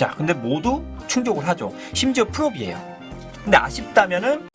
자, 근데 모두 충족을 하죠. 심지어 프롭이에요. 근데 아쉽다면은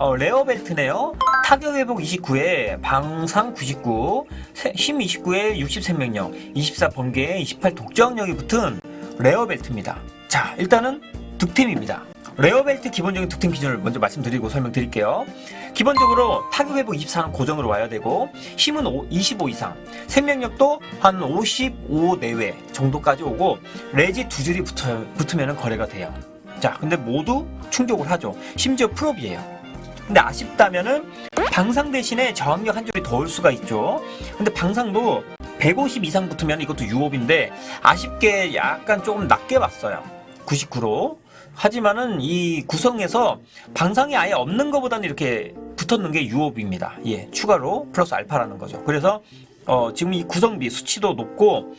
어, 레어 벨트네요. 타격 회복 29에 방상 99, 세- 힘 29에 60 생명력, 24 번개, 28 독저항력이 붙은 레어 벨트입니다. 자, 일단은 득템입니다. 레어 벨트 기본적인 득템 기준을 먼저 말씀드리고 설명드릴게요. 기본적으로 타격 회복 24는 고정으로 와야 되고 힘은 5 25 이상, 생명력도 한 55 내외 정도까지 오고 레지 두 줄이 붙으면 거래가 돼요. 자, 근데 모두 충족을 하죠. 심지어 프롭이에요. 근데 아쉽다면은 방상 대신에 저항력 한 줄이 더 올 수가 있죠. 근데 방상도 150 이상 붙으면 이것도 유업인데 아쉽게 약간 조금 낮게 봤어요. 99로. 하지만은 이 구성에서 방상이 아예 없는 것보다는 이렇게 붙었는 게 유업입니다. 예, 추가로 플러스 알파라는 거죠. 그래서 어, 지금 이 구성비 수치도 높고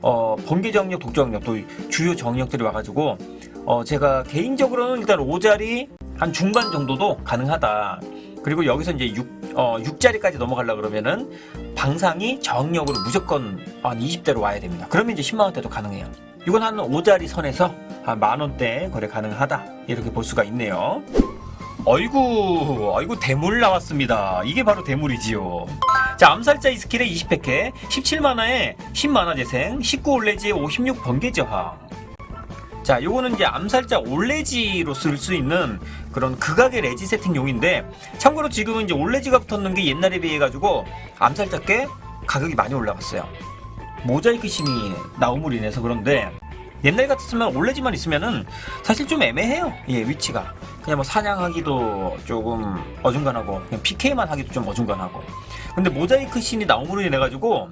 어, 번개 저항력, 독저항력 또 주요 저항력들이 와가지고 어, 제가 개인적으로는 일단 5자리 한 중반 정도도 가능하다. 그리고 여기서 이제 6, 어, 6자리까지 넘어가려 그러면은 방상이 저항력으로 무조건 한 20대로 와야 됩니다. 그러면 이제 10만원대도 가능해요. 이건 한 5자리 선에서 한 만원대 거래 가능하다. 이렇게 볼 수가 있네요. 어이구, 어이구, 대물 나왔습니다. 이게 바로 대물이지요. 자, 암살자 이 스킬에 20팩에 17만화에 10만화 재생, 19 올레지에 56 번개 저항. 자, 요거는 이제 암살자 올레지로 쓸 수 있는 그런 극악의 레지 세팅용인데, 참고로 지금은 이제 올레지가 붙었는 게 옛날에 비해 가지고 암살자 께 가격이 많이 올라갔어요. 모자이크 심이 나옴으로 인해서 그런데 옛날 같았으면 올레지만 있으면은 사실 좀 애매해요. 예, 위치가. 그냥 뭐 사냥하기도 조금 어중간하고 그냥 PK만 하기도 좀 어중간하고. 근데 모자이크 신이 나옴으로 인해 가지고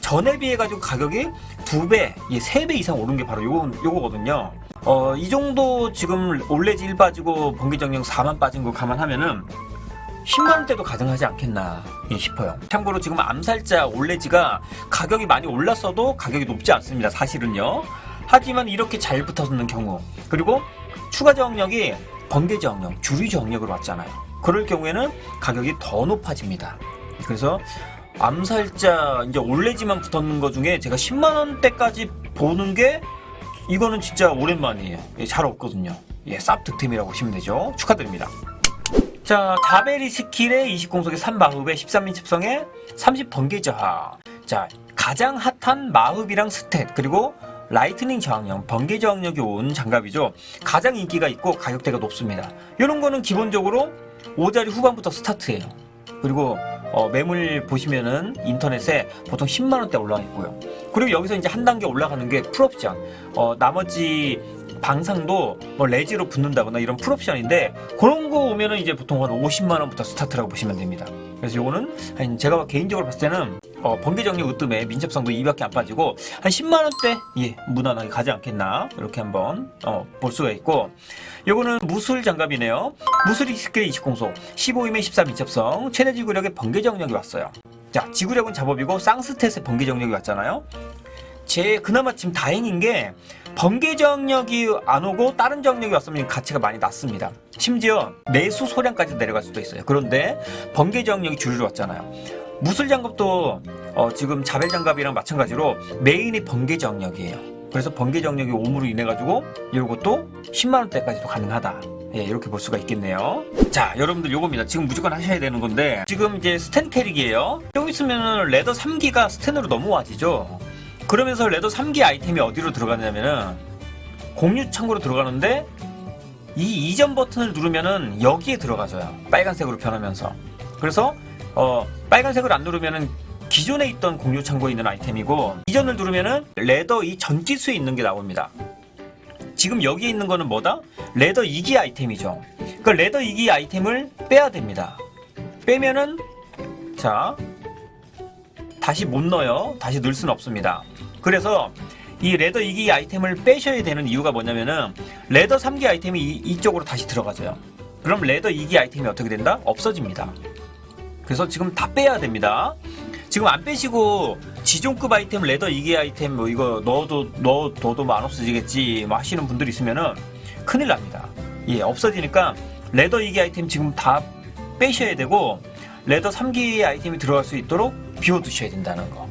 전에 비해 가지고 가격이 두 배, 예, 세 배 이상 오른 게 바로 요거 요거거든요. 어, 이 정도 지금 올레지 1 빠지고 번개정령 4만 빠진 거 감안하면은 10만 원대도 가능하지 않겠나 예, 싶어요. 참고로 지금 암살자 올레지가 가격이 많이 올랐어도 가격이 높지 않습니다. 사실은요. 하지만 이렇게 잘 붙어있는 경우 그리고 추가 저항력이 번개 저항력, 주류 저항력으로 왔잖아요. 그럴 경우에는 가격이 더 높아집니다. 그래서 암살자 이제 올레지만 붙었는 것 중에 제가 10만 원대까지 보는 게 이거는 진짜 오랜만이에요. 예, 잘 없거든요. 예, 쌉 득템이라고 보시면 되죠. 축하드립니다. 자, 다베리 스킬의 20공속의 3마흡에 13민 첩성에 30번개 저하. 자, 가장 핫한 마흡이랑 스탯, 그리고 라이트닝 저항력, 번개 저항력이 온 장갑이죠. 가장 인기가 있고 가격대가 높습니다. 이런 거는 기본적으로 5자리 후반부터 스타트예요. 그리고 어, 매물 보시면은 인터넷에 보통 10만 원대 올라와 있고요. 그리고 여기서 이제 한 단계 올라가는 게 풀옵션. 어, 나머지 방상도 뭐 레지로 붙는다거나 이런 풀옵션인데 그런 거 오면은 이제 보통 한 50만 원부터 스타트라고 보시면 됩니다. 그래서 요거는 한 제가 개인적으로 봤을 때는 어, 번개 정력 으뜸에 민첩성도 2밖에 안 빠지고 한 10만 원대 예 무난하게 가지 않겠나 이렇게 한번 어, 볼 수가 있고 요거는 무술 장갑이네요. 무술이 스킬 20공속 15임에 14 민첩성 최대 지구력의 번개 정력이 왔어요. 자 지구력은 잡업이고 쌍스탯의 번개 정력이 왔잖아요. 제 그나마 지금 다행인 게 번개 저항력이 안 오고 다른 저항력이 왔으면 가치가 많이 낮습니다. 심지어 내수 소량까지 내려갈 수도 있어요. 그런데 번개 저항력이 주류로 왔잖아요. 무술 장갑도 어, 지금 자벨 장갑이랑 마찬가지로 메인이 번개 저항력이에요. 그래서 번개 저항력이 오므로 인해 가지고 이것도 10만 원대까지도 가능하다. 예, 이렇게 볼 수가 있겠네요. 자, 여러분들 요겁니다. 지금 무조건 하셔야 되는 건데 지금 이제 스탠 캐릭이에요. 좀 있으면 레더 3기가 스탠으로 넘어와지죠. 그러면서 레더 3기 아이템이 어디로 들어가냐면은 공유 창고로 들어가는데 이 이전 버튼을 누르면은 여기에 들어가져요. 빨간색으로 변하면서. 그래서 어 빨간색을 안 누르면은 기존에 있던 공유 창고에 있는 아이템이고 이전을 누르면은 레더 이 전지수에 있는 게 나옵니다. 지금 여기에 있는 거는 뭐다? 레더 2기 아이템이죠. 그 레더 2기 아이템을 빼야 됩니다. 빼면은 자 다시 못 넣어요. 다시 넣을 수는 없습니다. 그래서 이 레더 2기 아이템을 빼셔야 되는 이유가 뭐냐면은 레더 3기 아이템이 이, 이 쪽으로 다시 들어가져요. 그럼 레더 2기 아이템이 어떻게 된다? 없어집니다. 그래서 지금 다 빼야 됩니다. 지금 안 빼시고 지존급 아이템 레더 2기 아이템 뭐 이거 넣어도 넣어둬도 뭐 안 없어지겠지 뭐 하시는 분들이 있으면은 큰일 납니다. 예, 없어지니까 레더 2기 아이템 지금 다 빼셔야 되고 레더 3기 아이템이 들어갈 수 있도록 비워두셔야 된다는 거.